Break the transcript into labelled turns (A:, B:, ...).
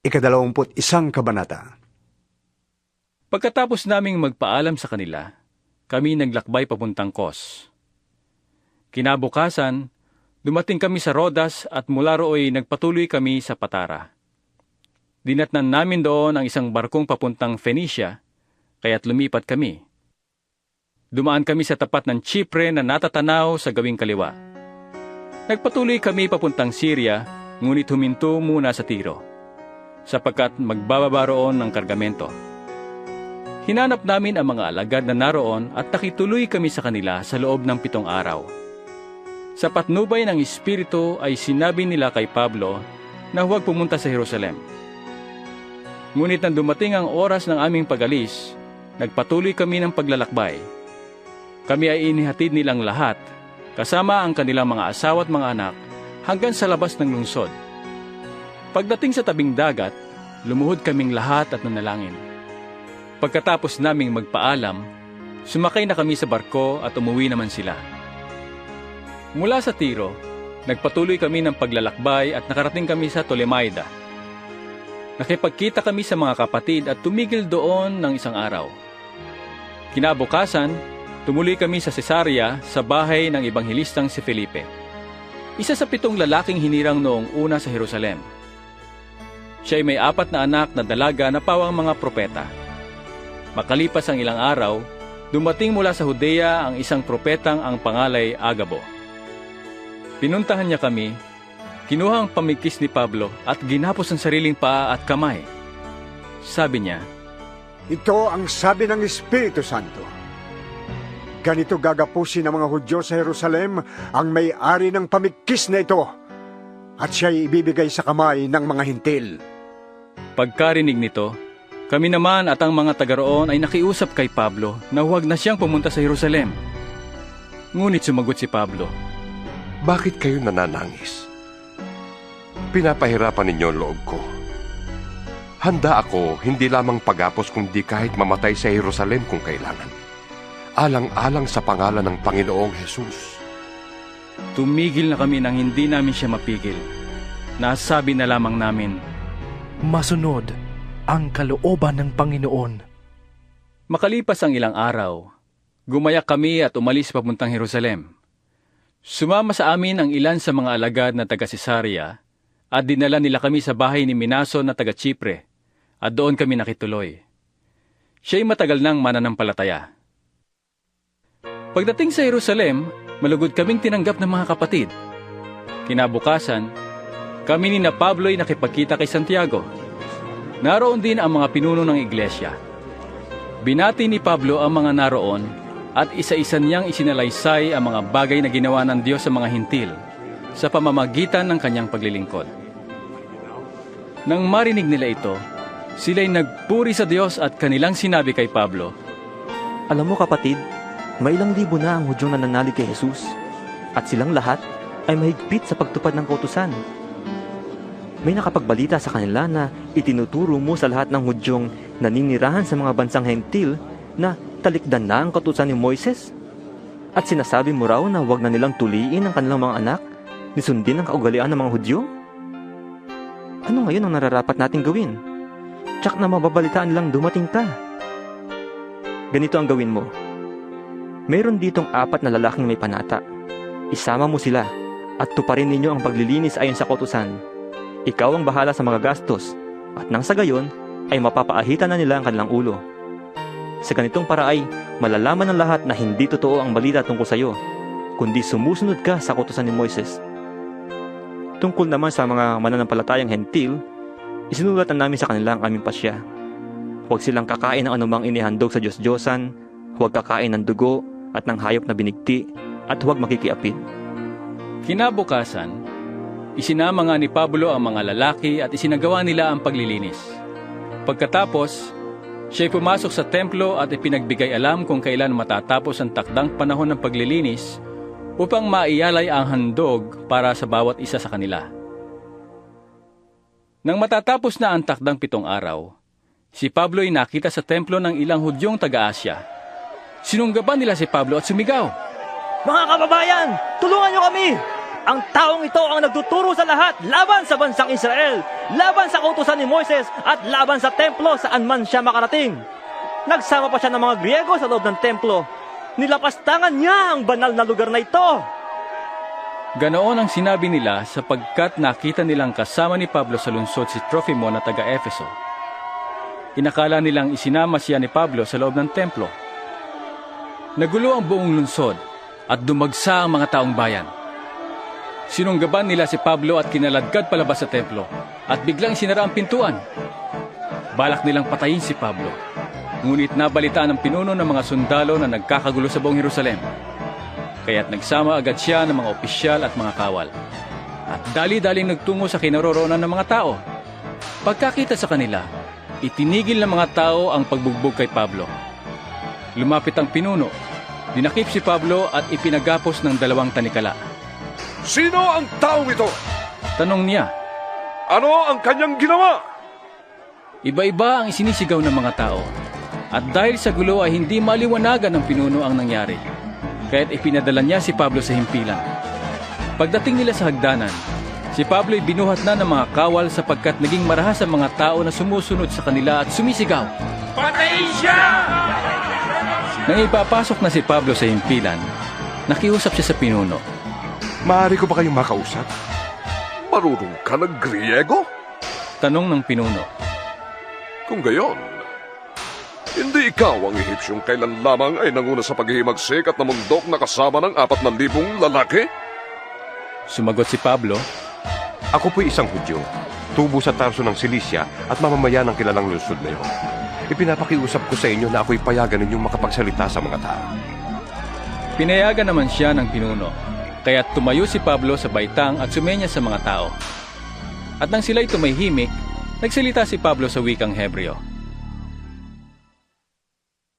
A: ikadalawamput isang kabanata.
B: Pagkatapos naming magpaalam sa kanila, kami naglakbay papuntang Kos. Kinabukasan, dumating kami sa Rodas at mula rooy nagpatuloy kami sa Patara. Dinatnan namin doon ang isang barkong papuntang Phoenicia, kaya't lumipat kami. Dumaan kami sa tapat ng Chipre na natatanaw sa gawing kaliwa. Nagpatuloy kami papuntang Syria, ngunit huminto muna sa Tiro, sapagkat magbababa roon ng kargamento. Hinanap namin ang mga alagad na naroon at nakituloy kami sa kanila sa loob ng pitong araw. Sa patnubay ng Espiritu ay sinabi nila kay Pablo na huwag pumunta sa Jerusalem. Ngunit nang dumating ang oras ng aming pagalis, nagpatuloy kami ng paglalakbay. Kami ay inihatid nilang lahat, kasama ang kanilang mga asawa at mga anak, hanggang sa labas ng lungsod. Pagdating sa tabing dagat, lumuhod kaming lahat at nanalangin. Pagkatapos naming magpaalam, sumakay na kami sa barko at umuwi naman sila. Mula sa Tiro, nagpatuloy kami ng paglalakbay at nakarating kami sa Tolemaida. Nakipagkita kami sa mga kapatid at tumigil doon ng isang araw. Kinabukasan, tumuloy kami sa Cesarea sa bahay ng Ebanghilistang si Felipe. Isa sa pitong lalaking hinirang noong una sa Jerusalem. Siya ay may apat na anak na dalaga na pawang mga propeta. Makalipas ang ilang araw, dumating mula sa Judea ang isang propetang ang pangalay Agabo. Pinuntahan niya kami, kinuha ang pamikis ni Pablo at ginapos ang sariling paa at kamay. Sabi niya,
A: Ito ang sabi ng Espiritu Santo. Ganito gagapusin ng mga Hudyo sa Jerusalem ang may-ari ng pamigkis na ito at siya'y ibibigay sa kamay ng mga hintil.
B: Pagkarinig nito, kami naman at ang mga taga roon ay nakiusap kay Pablo na huwag na siyang pumunta sa Jerusalem. Ngunit sumagot si Pablo,
C: Bakit kayo nananangis? Pinapahirapan ninyo ang loob ko. Handa ako hindi lamang pagapos kundi kahit mamatay sa Jerusalem kung kailangan. Alang-alang sa pangalan ng Panginoong Jesus.
B: Tumigil na kami nang hindi namin siya mapigil. Nasabi na lamang namin,
D: Masunod ang kalooban ng Panginoon.
B: Makalipas ang ilang araw, gumayak kami at umalis papuntang Jerusalem. Sumama sa amin ang ilan sa mga alagad na taga Cesarea at dinala nila kami sa bahay ni Minaso na taga Chipre at doon kami nakituloy. Siya'y matagal nang mananampalataya. Pagdating sa Jerusalem, malugod kaming tinanggap ng mga kapatid. Kinabukasan, kami ni na Pablo'y nakipagkita kay Santiago. Naroon din ang mga pinuno ng iglesia. Binati ni Pablo ang mga naroon at isa-isa niyang isinalaysay ang mga bagay na ginawa ng Diyos sa mga hintil sa pamamagitan ng kanyang paglilingkod. Nang marinig nila ito, sila'y nagpuri sa Diyos at kanilang sinabi kay Pablo,
E: Alam mo kapatid, may ilang libo na ang hudyong nananalig kay Jesus at silang lahat ay mahigpit sa pagtupad ng kautusan. May nakapagbalita sa kanila na itinuturo mo sa lahat ng hudyong naninirahan sa mga bansang hentil na talikdan na ang kautusan ni Moises. At sinasabi mo raw na huwag na nilang tuliin ang kanilang mga anak, nisundin ang kaugalian ng mga hudyo? Ano ngayon ang nararapat nating gawin? Tsak na mababalitaan nilang dumating ka. Ganito ang gawin mo. Meron ditong apat na lalaking may panata. Isama mo sila at tuparin ninyo ang paglilinis ayon sa kautusan. Ikaw ang bahala sa mga gastos at nang sa gayon ay mapapaahitan na nila ang kanilang ulo. Sa ganitong para ay malalaman ng lahat na hindi totoo ang balita tungkol sa iyo, kundi sumusunod ka sa kautusan ni Moises. Tungkol naman sa mga mananampalatayang hentil, isinulat na namin sa kanila ang aming pasya. Huwag silang kakain ng anumang inihandog sa Diyos-Diyosan, huwag kakain ng dugo at ng hayop na binigti, at huwag makikiapid.
B: Kinabukasan, isinama nga ni Pablo ang mga lalaki at isinagawa nila ang paglilinis. Pagkatapos, siya'y pumasok sa templo at ipinagbigay alam kung kailan matatapos ang takdang panahon ng paglilinis upang maiyalay ang handog para sa bawat isa sa kanila. Nang matatapos na ang takdang pitong araw, si Pablo ay nakita sa templo ng ilang hudyong taga-Asya. Sinunggaban nila si Pablo at sumigaw.
E: Mga kababayan, tulungan niyo kami! Ang taong ito ang nagtuturo sa lahat laban sa bansang Israel laban sa kautusan ni Moises at laban sa templo saan man siya makarating. Nagsama pa siya ng mga Griego sa loob ng templo. Nilapastangan niya ang banal na lugar na ito.
B: Ganoon ang sinabi nila sapagkat nakita nilang kasama ni Pablo sa lungsod si Trophymo na taga-Efeso. Inakala nilang isinama siya ni Pablo sa loob ng templo. Nagulo ang buong lungsod at dumagsa ang mga taong bayan. Sinunggaban nila si Pablo at kinaladkad palabas sa templo at biglang sinara ang pintuan. Balak nilang patayin si Pablo. Ngunit nabalitaan ng pinuno ng mga sundalo na nagkakagulo sa buong Jerusalem. Kaya't nagsama agad siya ng mga opisyal at mga kawal. At dali-daling nagtungo sa kinaroroonan ng mga tao. Pagkakita sa kanila, itinigil ng mga tao ang pagbugbog kay Pablo. Lumapit ang pinuno, dinakip si Pablo at ipinagapos ng dalawang tanikala.
C: Sino ang taong ito?
B: Tanong niya,
C: Ano ang kanyang ginawa?
B: iba-iba ang isinisigaw ng mga tao. At dahil sa gulo ay hindi maliwanagan ng pinuno ang nangyari. Kaya't ipinadala niya si Pablo sa himpilan. Pagdating nila sa hagdanan, si Pablo ay binuhat na ng mga kawal sapagkat naging marahas ang mga tao na sumusunod sa kanila at sumisigaw. Patayin siya! Nang ipapasok na si Pablo sa himpilan, nakiusap siya sa pinuno.
C: Maaari ko ba kayong makausap? Marunong ka ng Griego?
B: Tanong ng pinuno.
C: Kung gayon, hindi ikaw ang Ehipsyong kailan lamang ay nanguna sa paghihimagsik at namundok na kasama ng apat na libong lalaki?
B: Sumagot si Pablo,
C: Ako po'y isang Hudyo, tubo sa Tarso ng Cilicia at mamamayan ng kilalang lungsod na iyon. Ipinapakiusap ko sa inyo na ako'y payagan ninyong makapagsalita sa mga tao.
B: Pinayagan naman siya ng pinuno, kaya't tumayo si Pablo sa baitang at sumenya sa mga tao. At nang sila'y tumahimik, nagsalita si Pablo sa wikang Hebreo.